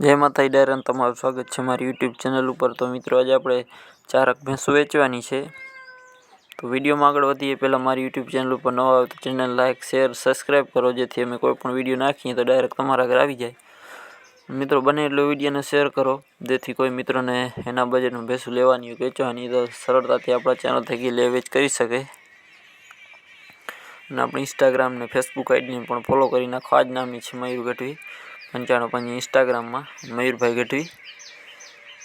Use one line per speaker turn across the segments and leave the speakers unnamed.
જય માતા ડાયરાન તમારું સ્વાગત છે મારી યુટ્યુબ ચેનલ ઉપર. તો મિત્રો, આજે આપણે ચારક ભેંસો વેચવાની છે. તો વિડીયોમાં આગળ વધીએ. પહેલાં મારી યુટ્યુબ ચેનલ ઉપર નવા આવે તો ચેનલ લાઇક શેર સબસ્ક્રાઈબ કરો, જેથી અમે કોઈ પણ વીડિયો નાખીએ તો ડાયરેક્ટ તમારા ઘરે આવી જાય. મિત્રો, બને એટલો વિડીયોને શેર કરો, જેથી કોઈ મિત્રોને એના બજેટમાં ભેંસું લેવાની હોય, વેચવાની તો સરળતાથી આપણા ચેનલ થકી લે, વેચ કરી શકે. અને આપણે ઇન્સ્ટાગ્રામ ને ફેસબુક આઈડીને પણ ફોલો કરી નાખો. જ નામની છે મયુર ગઢવી. પંચાણું પંચી ઇન્સ્ટાગ્રામમાં મયુરભાઈ ગઢવી.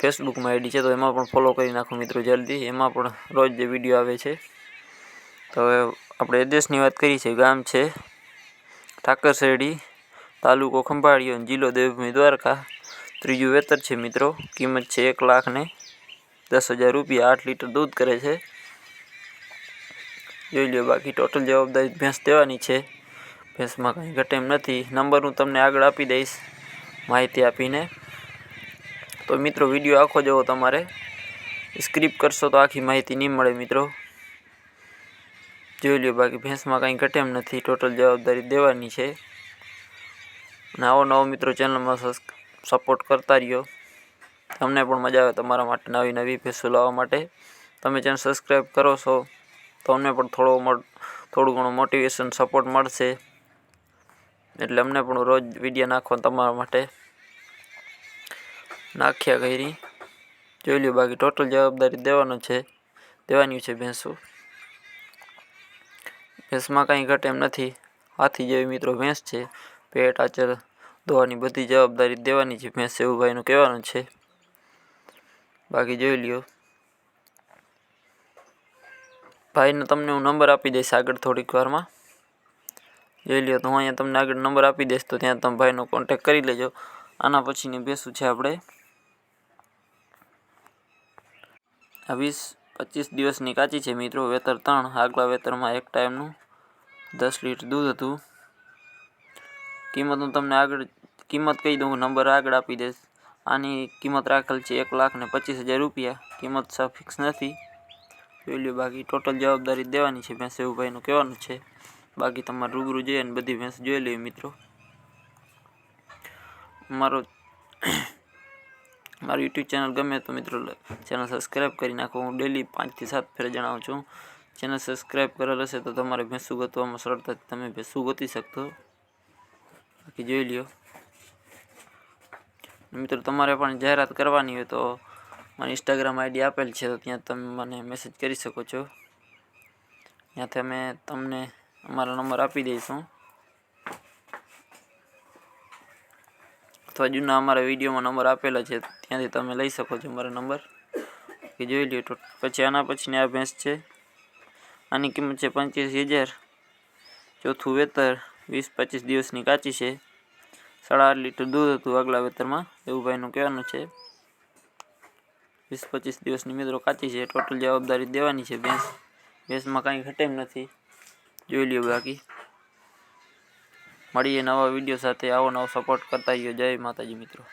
ફેસબુકમાં આઈડી છે, તો એમાં પણ ફોલો કરી નાખો મિત્રો જલ્દી. એમાં પણ રોજ જે વીડિયો આવે છે. તો હવે આપણે એડ્રેસની વાત કરી છે, ગામ છે ઠાકર શેરડી, તાલુકો ખંભાળિયો, અને જિલ્લો દેવભૂમિ દ્વારકા. ત્રીજું વેતર છે મિત્રો, કિંમત છે એક લાખ ને દસ હજાર રૂપિયા. આઠ લીટર દૂધ કરે છે. જોઈ લો બાકી ટોટલ જવાબદારી ભેંસ દેવાની છે. ભેંસમાં કંઈ ઘટે એમ નથી. નંબર હું તમને આગળ આપી દઈશ માહિતી આપીને. તો મિત્રો, વીડિયો આખો જવો તમારે. સ્ક્રીપ કરશો તો આખી માહિતી નહીં મળે મિત્રો. જોઈ લ્યો, બાકી ભેંસમાં કંઈ ઘટે એમ નથી. ટોટલ જવાબદારી દેવાની છે. અને આવો નવો મિત્રો ચેનલમાં સપોર્ટ કરતા રહ્યો. તમને પણ મજા આવે તમારા માટે નવી નવી ભેંસો લાવવા માટે. તમે ચેનલ સબસ્ક્રાઈબ કરો છો તમને પણ થોડો થોડું ઘણું મોટિવેશન સપોર્ટ મળશે. એટલે અમને પણ રોજ વીડિયો નાખવા તમારા માટે નાખ્યા કરી. જોઈ લ્યો બાકી ટોટલ જવાબદારી દેવાનો છે, દેવાની છે ભેંસો. ભેંસમાં કાંઈ ઘટે એમ નથી. હાથી જેવી મિત્રો ભેંસ છે. પેટ, આચર ધોવાની બધી જવાબદારી દેવાની છે ભેંસ એવું ભાઈનું કહેવાનું છે. બાકી જોઈ લ્યો. ભાઈને તમને હું નંબર આપી દઈશ આગળ થોડીક વારમાં. જોઈ લ્યો, તો હું અહીંયા તમને આગળ નંબર આપી દઈશ, તો ત્યાં તમે ભાઈનો કોન્ટેક કરી લેજો. આના પછીની બેસું છે આપણે આ વીસ પચીસ દિવસની કાચી છે મિત્રો, વેતર ત્રણ, આગલા વેતરમાં એક ટાઈમનું દસ લીટર દૂધ હતું. કિંમત હું તમને આગળ, કિંમત કહી દઉં નંબર આગળ આપી દઈશ. આની કિંમત રાખેલ છે એક લાખ ને પચીસ હજાર રૂપિયા. કિંમત ફિક્સ નથી. જોઈ લો બાકી ટોટલ જવાબદારી દેવાની છે ભેંસ, એવું કહેવાનું છે. બાકી તમારે રૂબરૂ જોઈએ ને બધી ભેંસ જોઈ લેવી મિત્રો. મારો મારું યુટ્યુબ ચેનલ ગમે તો મિત્રો ચેનલ સબસ્ક્રાઈબ કરી નાખો. હું ડેલી પાંચથી સાત ફેર જણાવું છું. ચેનલ સબસ્ક્રાઈબ કરેલ હશે તો તમારે ભેંસું ગોતવામાં સરળતાથી તમે ભેંસું ગોતી શકતો બાકી જોઈ લ્યો. મિત્રો તમારે પણ જાહેરાત કરવાની હોય તો મને ઇન્સ્ટાગ્રામ આઈડી આપેલ છે તો ત્યાં તમે મને મેસેજ કરી શકો છો. ત્યાંથી અમે તમને અમારો નંબર આપી દઈશું. અથવા જૂના અમારા વિડીયોમાં નંબર આપેલા છે, ત્યાંથી તમે લઈ શકો છો અમારો નંબર. કે જોઈ લ્યો પછી આના પછીની આ ભેંસ છે. આની કિંમત છે પંચ્યાસી હજાર. ચોથું વેતર વીસ પચીસ દિવસની કાચી છે. સાડા આઠ લીટર દૂધ હતું આગલા વેતરમાં, એવું ભાઈનું કહેવાનું છે. વીસ પચીસ દિવસની મિત્રો કાચી છે, ટોટલ જવાબદારી દેવાની છે ભેંસ. ભેંસમાં કાંઈ ઘટે નથી. જોઈ લ્યો બાકી. મળીએ નવા વીડિયો સાથે. આવો નવો સપોર્ટ કરતા જઈએ જય માતાજી મિત્રો.